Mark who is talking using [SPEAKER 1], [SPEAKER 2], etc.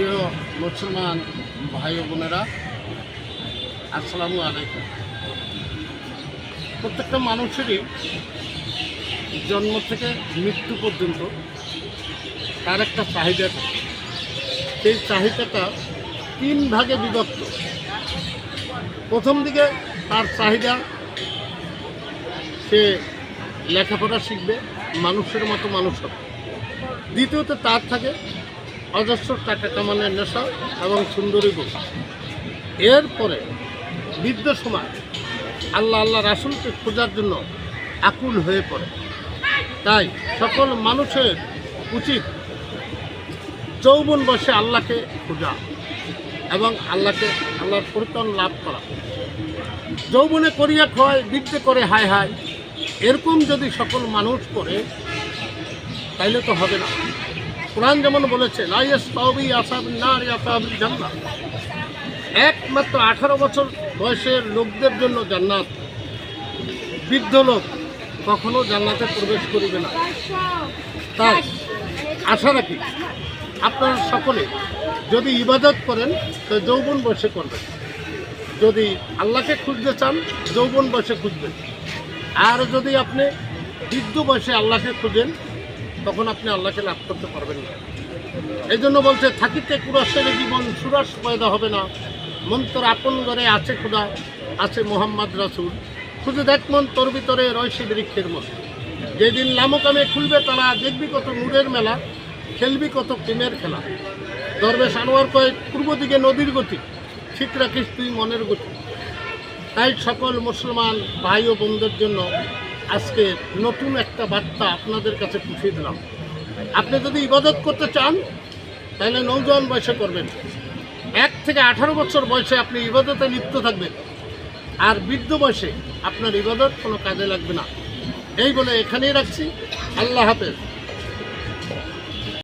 [SPEAKER 1] প্রিয় মুসলমান ভাই বোনেরা, আসসালামু আলাইকুম। প্রত্যেকটা মানুষেরই জন্ম থেকে মৃত্যু পর্যন্ত তার একটা চাহিদা থাকে। সেই চাহিদাটা তিন ভাগে বিভক্ত। প্রথম দিকে তার চাহিদা, সে লেখাপড়া শিখবে, মানুষের মতো মানুষ হবে। দ্বিতীয়ত তার থাকে অজস্র টাকা কামানোর নেশা এবং সুন্দরী বউ। এরপরে বৃদ্ধ সময় আল্লাহ আল্লাহ রাসুলকে খোঁজার জন্য আকুল হয়ে পড়ে। তাই সকল মানুষের উচিত যৌবন বসে আল্লাহকে খোঁজা এবং আল্লাহকে আল্লাহর পরিত্রাণ লাভ করা। যৌবনে করিয়া খয় বৃদ্ধে করে হায় হায়। এরকম যদি সকল মানুষ করে, তাইলে তো হবে না। কোরআন যেমন বলেছে জান্নাত। একমাত্র আঠারো বছর বয়সের লোকদের জন্য জান্নাত। বৃদ্ধ লোক কখনো জান্নাতে প্রবেশ করিবে না। তাই আশা রাখি আপনারা সকলে যদি ইবাদত করেন, তো যৌবন বয়সে করবেন যদি আল্লাহকে খুঁজতে চান, যৌবন বয়সে খুঁজবেন। আর যদি আপনি বৃদ্ধ বয়সে আল্লাহকে খুঁজেন তখন আপনি আল্লাহকে লাভ করতে পারবেন না। এই জন্য বলছে, থাকিতে কুরাসের জীবন সুরাস পয়দা হবে না। মন্তর আপন ঘরে আছে খুদা, আছে মোহাম্মদ রাসুল। শুধু দেখ মন, তোর ভিতরে রয়েছে বৃক্ষের মতো। যেদিন লামকামে খুলবে তারা, দেখবি কত নূরের মেলা, খেলবি কত প্রেমের খেলা। দরবেশ আনোয়ার কয়, পূর্ব দিকে নদীর গতি, ঠিক রাখিস তুই মনের গতি। তাই সকল মুসলমান ভাই ও বোনদের জন্য আজকে নতুন একটা বার্তা আপনাদের কাছে পুছিয়ে দিলাম। আপনি যদি ইবাদত করতে চান, তাহলে নৌজন বয়সে করবেন। এক থেকে আঠারো বছর বয়সে আপনি ইবাদতে লিপ্ত থাকবেন। আর বৃদ্ধ বয়সে আপনার ইবাদত কোনো কাজে লাগবে না। এই বলে এখানেই রাখছি। আল্লাহ হাফেজ।